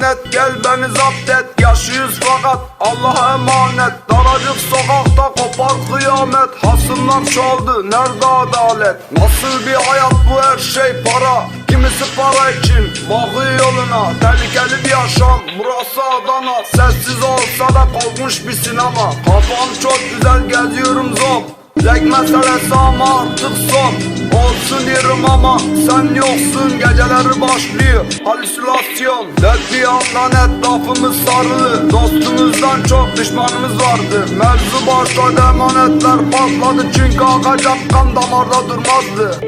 kendini zapt et. Yaşıyoruz fakat Allah'a emanet. Daracık sokakta kopar kıyamet. Hasımlar çoğaldı nerede adalet? Nasıl bir hayat bu her şey para? Kimisi para için bakıyor yoluna. Tehlikeli bir yaşam. Burası Adana. Sessiz olsa da korkmuş bir sinema. Kafam çok güzel. Geziyorum zop Zek meselesi ama artık son. Olsun diyorum ama sen yoksun. Geceleri başlıyor. Halüsinasyon. Yandan etrafımız sarılı. Dostumuzdan çok düşmanımız vardı. Mevzu başladı emanetler patladı. Çünkü akacak kan damarda durmazdı.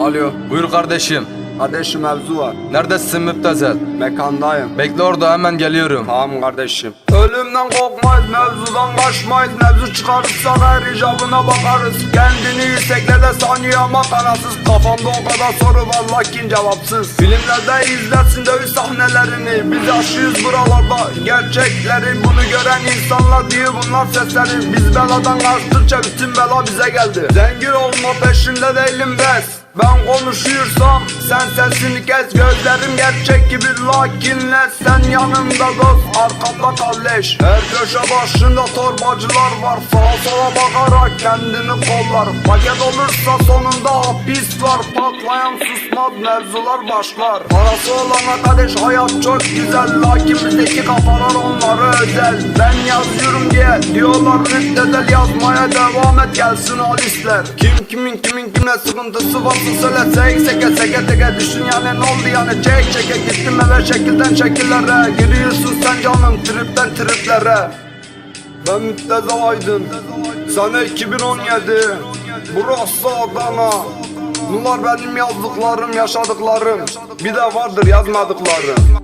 Alo Buyur kardeşim. Kardeşim mevzu var. Neredesin müptezel? Mekandayım. Bekle orada hemen geliyorum. Tamam kardeşim. Ölümden korkmayız mevzudan kaçmayız. Mevzu çıkarırsak her icabına bakarız. Kendini yükseklerde sanıyor ama kanasız Kafamda o kadar soru var lakin cevapsız. Filmlerde izlersin dövüş sahnelerini. Biz yaşıyoruz buralarda. Gerçekleri Bunu gören insanlar diyor bunlar sesleri Biz beladan kaçtıkça bütün bela bize geldi. Zengin olma peşinde değilim bes ben konuşuyorsam sen sesini kes Gözlerim gerçek gibi lakinle Sen yanımda dost. Arkamda kalleş. Her köşe başında torbacılar var. Sağa sola bakarak kendini kollar. Paket olursa sonunda hapis var. Patlayan susmaz mevzular başlar. Parası olana kardeş hayat çok güzel. Lakin bizdeki kafalar onlara özel. Ben yazıyorum diye diyorlar müptezel Yazmaya devam et gelsin o listler. Kim kimin kimin kimle sıkıntısı varsa söyle Sek seke seke teke düşün yani ne oldu yani? Çek çeke gittim eve şekilden şekillere. Giriyorsun sen canım tripten triplere. Ben müptezel aydın. Sene 2017 Burası Adana. Bunlar benim yazdıklarım yaşadıklarım. Bir de vardır yazmadıklarım